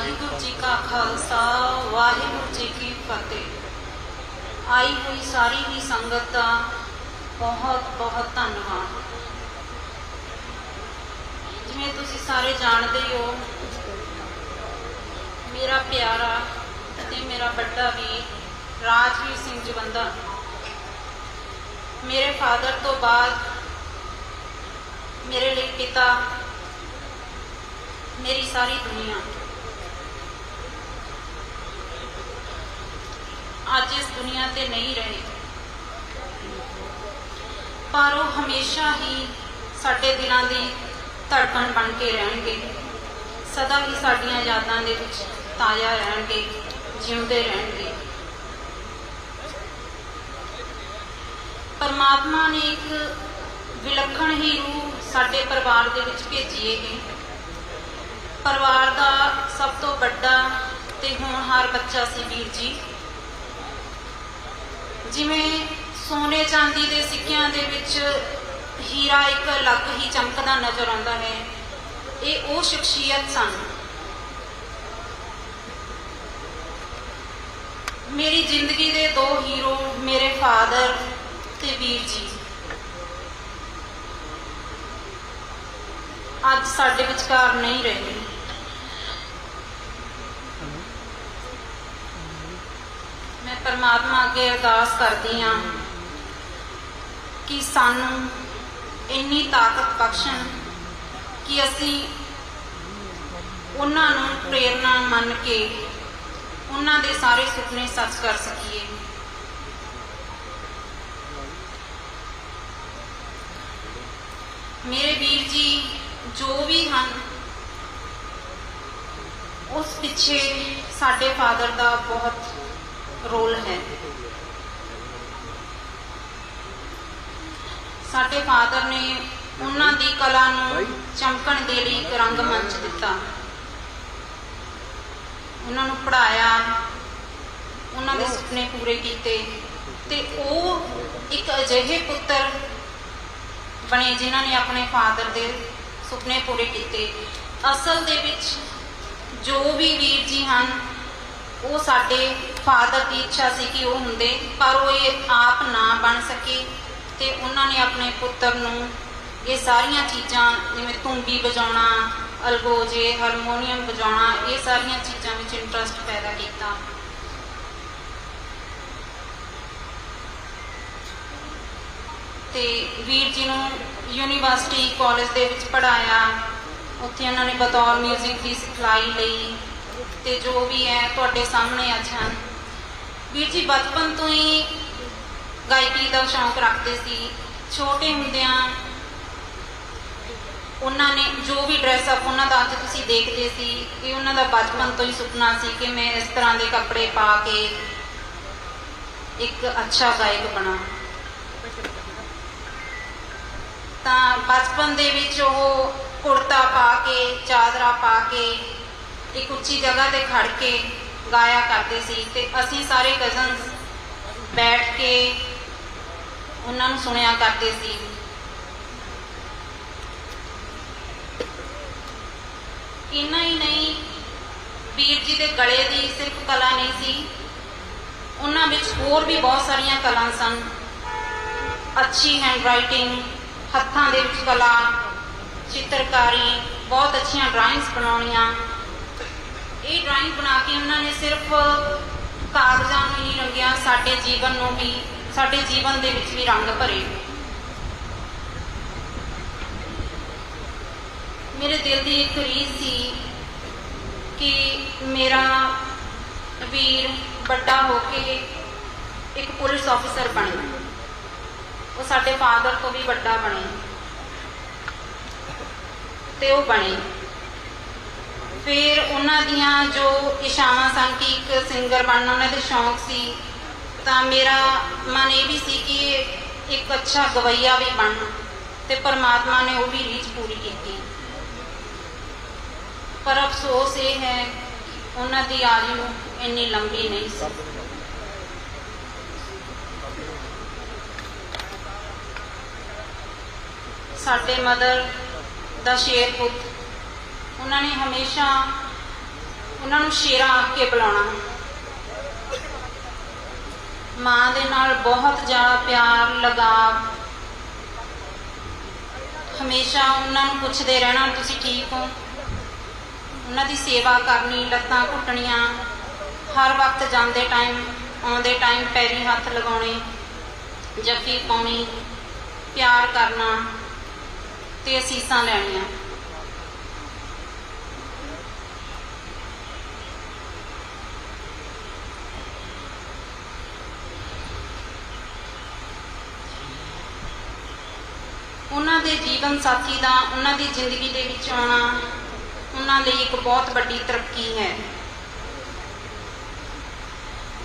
ਵਾਹਿਗੁਰੂ ਜੀ ਕਾ ਖਾਲਸਾ, ਵਾਹਿਗੁਰੂ ਜੀ ਕੀ ਫਤਿਹ। ਆਈ ਹੋਈ ਸਾਰੀ ਹੀ ਸੰਗਤ ਦਾ ਬਹੁਤ ਬਹੁਤ ਧੰਨਵਾਦ। ਜਿਵੇਂ ਤੁਸੀਂ ਸਾਰੇ ਜਾਣਦੇ ਹੋ, ਮੇਰਾ ਪਿਆਰਾ ਤੇ ਮੇਰਾ ਵੱਡਾ ਵੀਰ ਰਾਜਵੀਰ ਸਿੰਘ ਜਵੰਦਾ ਮੇਰੇ ਫਾਦਰ ਤੋਂ ਬਾਅਦ ਮੇਰੇ ਲਈ ਪਿਤਾ, ਮੇਰੀ ਸਾਰੀ ਦੁਨੀਆ। ਅੱਜ ਇਸ ਦੁਨੀਆ ਤੇ ਨਹੀਂ ਰਹੇ। ਪਰ ਉਹ ਹਮੇਸ਼ਾ ਹੀ ਸਾਡੇ ਦਿਲਾਂ ਦੀ ਧੜਕਣ ਬਣ ਕੇ ਰਹਿਣਗੇ। ਸਦਾ ਹੀ ਸਾਡੀਆਂ ਯਾਦਾਂ ਦੇ ਵਿੱਚ ਤਾਜ਼ਾ ਰਹਿਣਗੇ, ਜਿਉਂਦੇ ਰਹਿਣਗੇ। ਪਰਮਾਤਮਾ ਨੇ ਇੱਕ ਵਿਲੱਖਣ ਹੀ ਰੂਹ ਸਾਡੇ ਪਰਿਵਾਰ ਦੇ ਵਿੱਚ ਭੇਜੀ ਹੈ। ਪਰਿਵਾਰ ਦਾ ਸਭ ਤੋਂ ਵੱਡਾ ਤੇ ਹੋਣਹਾਰ ਬੱਚਾ ਸੀ ਵੀਰ ਜੀ। ਜਿਵੇਂ ਸੋਨੇ ਚਾਂਦੀ ਦੇ ਸਿੱਕਿਆਂ ਦੇ ਵਿੱਚ ਹੀਰਾ ਇੱਕ ਅਲੱਗ ਹੀ ਚਮਕਦਾ ਨਜ਼ਰ ਆਉਂਦਾ ਹੈ। ਇਹ ਉਹ ਸ਼ਖਸੀਅਤ ਸਨ। ਮੇਰੀ ਜ਼ਿੰਦਗੀ ਦੇ ਦੋ ਹੀਰੋ, ਮੇਰੇ ਫਾਦਰ ਤੇ ਵੀਰ ਜੀ। ਅੱਜ ਸਾਡੇ ਵਿਚਕਾਰ ਨਹੀਂ ਰਹੇ ਮੈਂ ਪਰਮਾਤਮਾ ਅੱਗੇ ਅਰਦਾਸ ਕਰਦੀ ਹਾਂ ਕਿ ਸਾਨੂੰ ਇੰਨੀ ਤਾਕਤ ਬਖਸ਼ਣ ਕਿ ਅਸੀਂ ਉਹਨਾਂ ਨੂੰ ਪ੍ਰੇਰਣਾ ਮੰਨ ਕੇ ਉਹਨਾਂ ਦੇ ਸਾਰੇ ਸੁਪਨੇ ਸੱਚ ਕਰ ਸਕੀਏ। ਮੇਰੇ ਵੀਰ ਜੀ, ਜੋ ਵੀ ਹਨ, ਉਸ ਪਿੱਛੇ ਸਾਡੇ ਫਾਦਰ ਦਾ ਬਹੁਤ ਰੋਲ ਹੈ। ਸਾਡੇ ਫਾਦਰ ਨੇ ਉਹਨਾਂ ਦੀ ਕਲਾ ਨੂੰ ਚਮਕਣ ਦੇ ਲਈ ਇੱਕ ਰੰਗ ਮੰਚ ਦਿੱਤਾ। ਉਹਨਾਂ ਨੂੰ ਪੜਾਇਆ ਉਹਨਾਂ ਦੇ ਸੁਪਨੇ ਪੂਰੇ ਕੀਤੇ ਤੇ ਉਹ ਇੱਕ ਅਜਿਹੇ ਪੁੱਤਰ ਬਣੇ ਜਿਨ੍ਹਾਂ ਨੇ ਆਪਣੇ ਫਾਦਰ ਦੇ ਸੁਪਨੇ ਪੂਰੇ ਕੀਤੇ। ਅਸਲ ਦੇ ਵਿੱਚ ਜੋ ਵੀ ਵੀਰ ਜੀ ਹਨ ਉਹ ਸਾਡੇ ਫਾਦਰ ਦੀ ਇੱਛਾ ਸੀ ਕਿ ਉਹ ਹੁੰਦੇ, ਪਰ ਉਹ ਇਹ ਆਪ ਨਾ ਬਣ ਸਕੇ ਤੇ ਉਹਨਾਂ ਨੇ ਆਪਣੇ ਪੁੱਤਰ ਨੂੰ ਇਹ ਸਾਰੀਆਂ ਚੀਜ਼ਾਂ, ਜਿਵੇਂ ਤੁੰਬੀ ਵਜਾਉਣਾ, ਅਲਗੋਜੇ, ਹਾਰਮੋਨੀਅਮ ਵਜਾਉਣਾ, ਇਹ ਸਾਰੀਆਂ ਚੀਜ਼ਾਂ ਵਿੱਚ ਇੰਟਰਸਟ ਪੈਦਾ ਕੀਤਾ। ਤੇ ਵੀਰ ਜੀ ਨੂੰ ਯੂਨੀਵਰਸਿਟੀ, ਕਾਲਜ ਦੇ ਵਿੱਚ ਪੜਾਇਆ ਉੱਥੇ ਉਹਨਾਂ ਨੇ ਬਤੌਰ 뮤직 ਦੀ ਸਿਖਲਾਈ ਲਈ। ਤੇ ਜੋ ਵੀ ਹੈ ਤੁਹਾਡੇ ਸਾਹਮਣੇ ਅੱਜ ਹਨ ਵੀਰ ਜੀ, ਬਚਪਨ ਤੋਂ ਹੀ ਗਾਇਕੀ ਦਾ ਸ਼ੌਂਕ ਰੱਖਦੇ ਸੀ। ਛੋਟੇ ਹੁੰਦਿਆਂ ਉਹਨਾਂ ਨੇ ਜੋ ਵੀ ਡਰੈਸ ਅਪ ਉਹਨਾਂ ਦਾ ਅੱਜ ਤੁਸੀਂ ਦੇਖਦੇ ਸੀ ਕਿ ਉਹਨਾਂ ਦਾ ਬਚਪਨ ਤੋਂ ਹੀ ਸੁਪਨਾ ਸੀ ਕਿ ਮੈਂ ਇਸ ਤਰ੍ਹਾਂ ਦੇ ਕੱਪੜੇ ਪਾ ਕੇ ਇੱਕ ਅੱਛਾ ਗਾਇਕ ਬਣਾ। ਤਾਂ ਬਚਪਨ ਦੇ ਵਿੱਚ ਉਹ ਕੁੜਤਾ ਪਾ ਕੇ, ਚਾਦਰਾ ਪਾ ਕੇ ਇੱਕ ਉੱਚੀ ਜਗ੍ਹਾ ਤੇ ਖੜ ਕੇ ਗਾਇਆ ਕਰਦੇ ਸੀ ਤੇ ਅਸੀਂ ਸਾਰੇ ਕਜ਼ਨਸ ਬੈਠ ਕੇ ਉਹਨਾਂ ਨੂੰ ਸੁਣਿਆ ਕਰਦੇ ਸੀ। ਇੰਨਾ ਹੀ ਨਹੀਂ, ਵੀਰ ਜੀ ਦੇ ਗਲੇ ਦੀ ਸਿਰਫ ਕਲਾ ਨਹੀਂ ਸੀ। ਉਹਨਾਂ ਵਿੱਚ ਹੋਰ ਵੀ ਬਹੁਤ ਸਾਰੀਆਂ ਕਲਾ ਸਨ। ਅੱਛੀ ਹੈਂਡਰਾਈਟਿੰਗ ਹੱਥਾਂ ਦੇ ਵਿੱਚ ਕਲਾ, ਚਿੱਤਰਕਾਰੀ, ਬਹੁਤ ਅੱਛੀਆਂ ਡਰਾਇੰਗਸ ਬਣਾਉਣੀਆਂ। ਇਹ ਡਰਾਇੰਗ ਬਣਾ ਕੇ ਉਹਨਾਂ ਨੇ ਸਿਰਫ ਕਾਗਜ਼ਾਂ ਨੂੰ ਹੀ ਰੰਗਿਆ, ਸਾਡੇ ਜੀਵਨ ਨੂੰ ਵੀ, ਸਾਡੇ ਜੀਵਨ ਦੇ ਵਿੱਚ ਵੀ ਰੰਗ ਭਰੇ ਮੇਰੇ ਦਿਲ ਦੀ ਇੱਕ ਰੀਝ ਸੀ ਕਿ ਮੇਰਾ ਵੀਰ ਵੱਡਾ ਹੋ ਕੇ ਇੱਕ ਪੁਲਿਸ ਆਫੀਸਰ ਬਣੇ। ਉਹ ਸਾਡੇ ਫਾਦਰ ਤੋਂ ਵੀ ਵੱਡਾ ਬਣੇ। ਤੇ ਉਹ ਬਣੇ। ਫਿਰ ਉਹਨਾਂ ਦੀਆਂ ਜੋ ਇਸ਼ਾਵਾਂ ਸਨ ਕਿ ਇੱਕ ਸਿੰਗਰ ਬਣਨਾ, ਉਹਨਾਂ ਦੇ ਸ਼ੌਂਕ ਸੀ, ਤਾਂ ਮੇਰਾ ਮਨ ਇਹ ਵੀ ਸੀ ਕਿ ਇੱਕ ਅੱਛਾ ਗਵਈਆ ਵੀ ਬਣਨਾ ਤੇ ਪਰਮਾਤਮਾ ਨੇ ਉਹ ਵੀ ਰੀਝ ਪੂਰੀ ਕੀਤੀ। ਪਰ ਅਫਸੋਸ ਇਹ ਹੈ ਉਹਨਾਂ ਦੀ ਆਯੂ ਇੰਨੀ ਲੰਬੀ ਨਹੀਂ ਸੀ। ਸਾਡੇ ਮਦਰ ਦਾ ਸ਼ੇਰ ਪੁੱਤ ਉਹਨਾਂ ਨੇ ਹਮੇਸ਼ਾ ਉਹਨਾਂ ਨੂੰ ਸ਼ੇਰਾਂ ਆਖ ਕੇ ਬੁਲਾਉਣਾ। ਮਾਂ ਦੇ ਨਾਲ ਬਹੁਤ ਜ਼ਿਆਦਾ ਪਿਆਰ, ਲਗਾਵ। ਹਮੇਸ਼ਾ ਉਹਨਾਂ ਨੂੰ ਪੁੱਛਦੇ ਰਹਿਣਾ, ਤੁਸੀਂ ਠੀਕ ਹੋ? ਉਹਨਾਂ ਦੀ ਸੇਵਾ ਕਰਨੀ, ਲੱਤਾਂ ਘੁੱਟਣੀਆਂ, ਹਰ ਵਕਤ ਜਾਂਦੇ ਟਾਈਮ, ਆਉਂਦੇ ਟਾਈਮ ਪੈਰੀ ਹੱਥ ਲਗਾਉਣੇ, ਜੱਫੀ ਪਾਉਣੀ, ਪਿਆਰ ਕਰਨਾ ਤੇ ਅਸੀਸਾਂ ਲੈਣੀਆਂ। ਉਹਨਾਂ ਦੇ ਜੀਵਨ ਸਾਥੀ ਦਾ, ਉਹਨਾਂ ਦੀ ਜ਼ਿੰਦਗੀ ਦੇ ਵਿੱਚ ਆਉਣਾ, ਉਹਨਾਂ ਲਈ ਇੱਕ ਬਹੁਤ ਵੱਡੀ ਤਰੱਕੀ ਹੈ।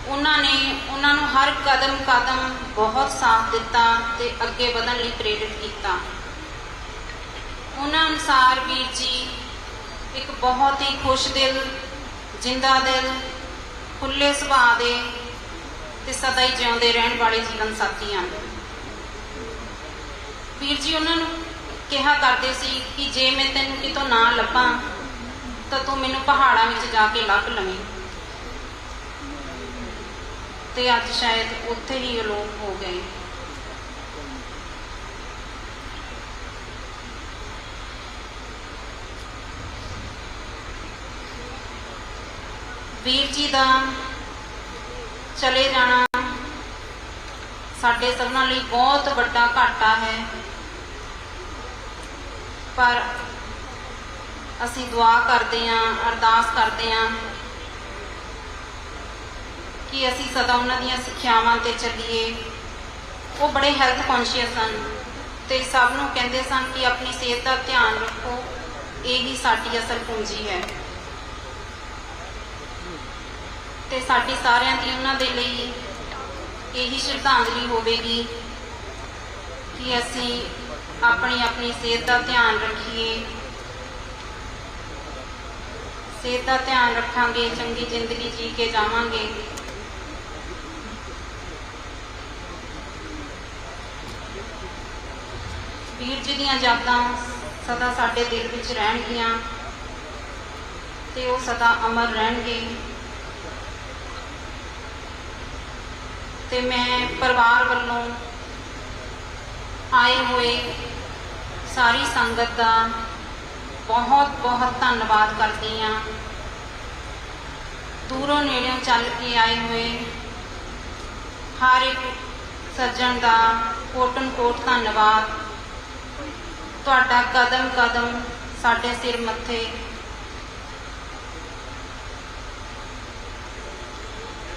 ਉਹਨਾਂ ਨੇ ਉਹਨਾਂ ਨੂੰ ਹਰ ਕਦਮ ਕਦਮ ਬਹੁਤ ਸਾਥ ਦਿੱਤਾ ਤੇ ਅੱਗੇ ਵਧਣ ਲਈ ਪ੍ਰੇਰਿਤ ਕੀਤਾ। ਉਹਨਾਂ ਅਨੁਸਾਰ ਵੀਰ ਜੀ, ਇੱਕ ਬਹੁਤ ਹੀ ਖੁਸ਼ ਦਿਲ, ਜਿੰਦਾ ਦਿਲ ਖੁੱਲੇ ਸੁਭਾਅ ਦੇ ਤੇ ਸਦਾ ਹੀ ਜਿਉਂਦੇ ਰਹਿਣ ਵਾਲੇ ਜੀਵਨ ਸਾਥੀ ਹਨ। ਵੀਰ ਜੀ, ਉਹਨਾਂ ਨੂੰ ਕਿਹਾ ਕਰਦੇ ਸੀ ਕਿ ਜੇ ਮੈਂ ਤੈਨੂੰ ਕਿਤੋਂ ਨਾ ਲੱਭਾਂ, ਤਾਂ ਤੂੰ ਮੈਨੂੰ ਪਹਾੜਾਂ ਵਿੱਚ ਜਾ ਕੇ ਲੱਭ ਲਵੇਂ। ਤੇ ਅੱਜ ਸ਼ਾਇਦ ਉੱਥੇ ਹੀ ਅਲੋਪ ਹੋ ਗਏ। ਵੀਰ ਜੀ ਦਾ ਚਲੇ ਜਾਣਾ ਸਾਡੇ ਸਭਨਾਂ ਲਈ ਬਹੁਤ ਵੱਡਾ ਘਾਟਾ ਹੈ। ਪਰ ਅਸੀਂ ਦੁਆ ਕਰਦੇ ਹਾਂ, ਅਰਦਾਸ ਕਰਦੇ ਹਾਂ ਕਿ ਅਸੀਂ ਸਦਾ ਉਹਨਾਂ ਦੀਆਂ ਸਿੱਖਿਆਵਾਂ ਤੇ ਚੱਲੀਏ। ਉਹ ਬੜੇ ਹੈਲਥ ਕੌਨਸ਼ੀਅਸ ਹਨ ਤੇ ਸਭ ਨੂੰ ਕਹਿੰਦੇ ਸਨ ਕਿ ਆਪਣੀ ਸਿਹਤ ਦਾ ਧਿਆਨ ਰੱਖੋ, ਇਹ ਹੀ ਸਾਡੀ ਅਸਲ ਪੂੰਜੀ ਹੈ। ਤੇ ਸਾਡੀ ਸਾਰਿਆਂ ਦੀ ਉਹਨਾਂ ਦੇ ਲਈ ਇਹੀ ਸ਼ਰਧਾਂਜਲੀ ਹੋਵੇਗੀ ਕਿ ਅਸੀਂ ਆਪਣੀ ਆਪਣੀ ਸਿਹਤ ਦਾ ਧਿਆਨ ਰੱਖੀਏ। ਸਿਹਤ ਦਾ ਧਿਆਨ ਰੱਖਾਂਗੇ, ਚੰਗੀ ਜ਼ਿੰਦਗੀ ਜੀ ਕੇ ਜਾਵਾਂਗੇ। ਵੀਰ ਜੀ ਦੀਆਂ ਯਾਦਾਂ ਸਦਾ ਸਾਡੇ ਦਿਲ ਵਿੱਚ ਰਹਿਣਗੀਆਂ ਤੇ ਉਹ ਸਦਾ ਅਮਰ ਰਹਿਣਗੇ। ਤੇ ਮੈਂ ਪਰਿਵਾਰ ਵੱਲੋਂ ਆਏ ਹੋਏ ਸਾਰੀ ਸੰਗਤ ਦਾ ਬਹੁਤ ਬਹੁਤ ਧੰਨਵਾਦ ਕਰਦੀ ਹਾਂ। ਦੂਰੋਂ ਨੇੜਿਓਂ ਚੱਲ ਕੇ ਆਏ ਹੋਏ ਹਰ ਇੱਕ ਸੱਜਣ ਦਾ ਕੋਟਨ ਕੋਟ ਧੰਨਵਾਦ। ਤੁਹਾਡਾ ਕਦਮ ਕਦਮ ਸਾਡੇ ਸਿਰ ਮੱਥੇ